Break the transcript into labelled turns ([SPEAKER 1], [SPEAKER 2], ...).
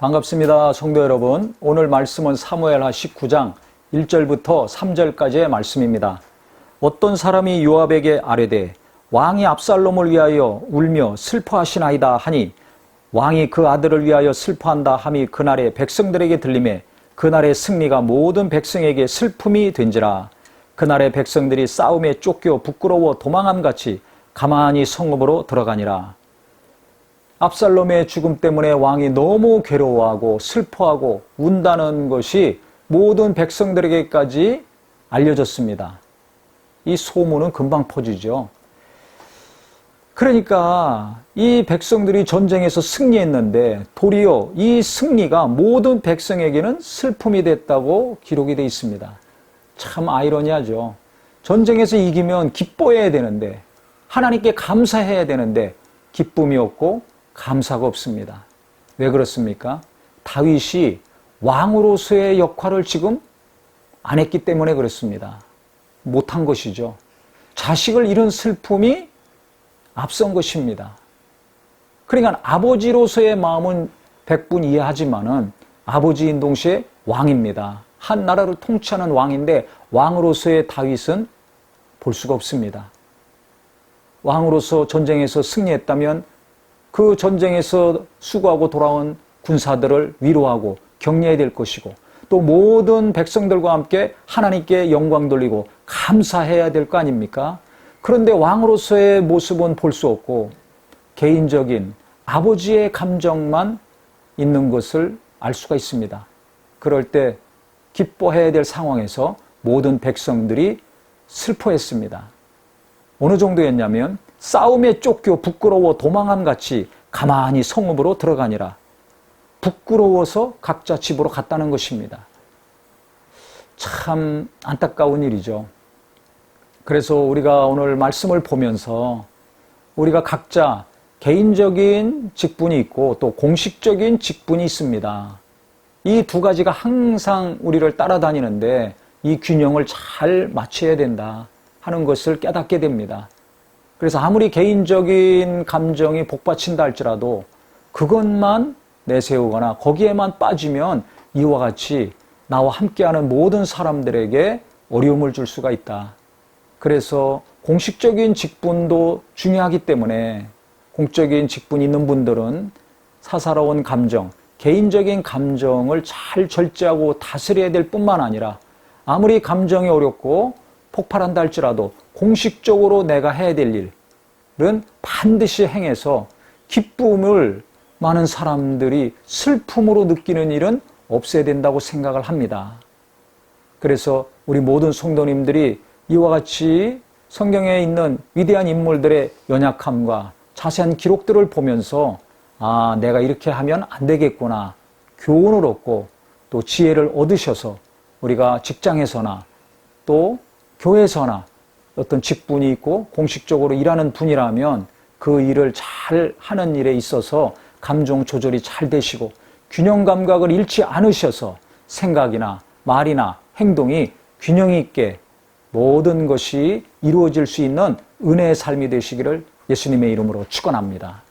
[SPEAKER 1] 반갑습니다. 성도 여러분. 오늘 말씀은 사무엘하 19장 1절부터 3절까지의 말씀입니다. 어떤 사람이 요압에게 아뢰되 왕이 압살롬을 위하여 울며 슬퍼하시나이다 하니 왕이 그 아들을 위하여 슬퍼한다 함이 그날의 백성들에게 들림에 그날의 승리가 모든 백성에게 슬픔이 된지라 그날의 백성들이 싸움에 쫓겨 부끄러워 도망함 같이 가만히 성읍으로 들어가니라 압살롬의 죽음 때문에 왕이 너무 괴로워하고 슬퍼하고 운다는 것이 모든 백성들에게까지 알려졌습니다. 이 소문은 금방 퍼지죠. 그러니까 이 백성들이 전쟁에서 승리했는데 도리어 이 승리가 모든 백성에게는 슬픔이 됐다고 기록이 되어 있습니다. 참 아이러니하죠. 전쟁에서 이기면 기뻐해야 되는데 하나님께 감사해야 되는데 기쁨이 없고 감사가 없습니다. 왜 그렇습니까? 다윗이 왕으로서의 역할을 지금 안 했기 때문에 그렇습니다. 못한 것이죠. 자식을 잃은 슬픔이 앞선 것입니다. 그러니까 아버지로서의 마음은 백분 이해하지만은 아버지인 동시에 왕입니다. 한 나라를 통치하는 왕인데 왕으로서의 다윗은 볼 수가 없습니다. 왕으로서 전쟁에서 승리했다면 그 전쟁에서 수고하고 돌아온 군사들을 위로하고 격려해야 될 것이고 또 모든 백성들과 함께 하나님께 영광 돌리고 감사해야 될 거 아닙니까? 그런데 왕으로서의 모습은 볼 수 없고 개인적인 아버지의 감정만 있는 것을 알 수가 있습니다. 그럴 때 기뻐해야 될 상황에서 모든 백성들이 슬퍼했습니다. 어느 정도였냐면 싸움에 쫓겨 부끄러워 도망함 같이 가만히 성읍으로 들어가니라. 부끄러워서 각자 집으로 갔다는 것입니다. 참 안타까운 일이죠. 그래서 우리가 오늘 말씀을 보면서 우리가 각자 개인적인 직분이 있고 또 공식적인 직분이 있습니다. 이 두 가지가 항상 우리를 따라다니는데 이 균형을 잘 맞춰야 된다 하는 것을 깨닫게 됩니다. 그래서 아무리 개인적인 감정이 복받친다 할지라도 그것만 내세우거나 거기에만 빠지면 이와 같이 나와 함께하는 모든 사람들에게 어려움을 줄 수가 있다. 그래서 공식적인 직분도 중요하기 때문에 공적인 직분이 있는 분들은 사사로운 감정, 개인적인 감정을 잘 절제하고 다스려야 될 뿐만 아니라 아무리 감정이 어렵고 폭발한다 할지라도 공식적으로 내가 해야 될 일은 반드시 행해서 기쁨을 많은 사람들이 슬픔으로 느끼는 일은 없어야 된다고 생각을 합니다. 그래서 우리 모든 성도님들이 이와 같이 성경에 있는 위대한 인물들의 연약함과 자세한 기록들을 보면서 아, 내가 이렇게 하면 안 되겠구나. 교훈을 얻고 또 지혜를 얻으셔서 우리가 직장에서나 또 교회에서나 어떤 직분이 있고 공식적으로 일하는 분이라면 그 일을 잘 하는 일에 있어서 감정 조절이 잘 되시고 균형 감각을 잃지 않으셔서 생각이나 말이나 행동이 균형 있게 모든 것이 이루어질 수 있는 은혜의 삶이 되시기를 예수님의 이름으로 축원합니다.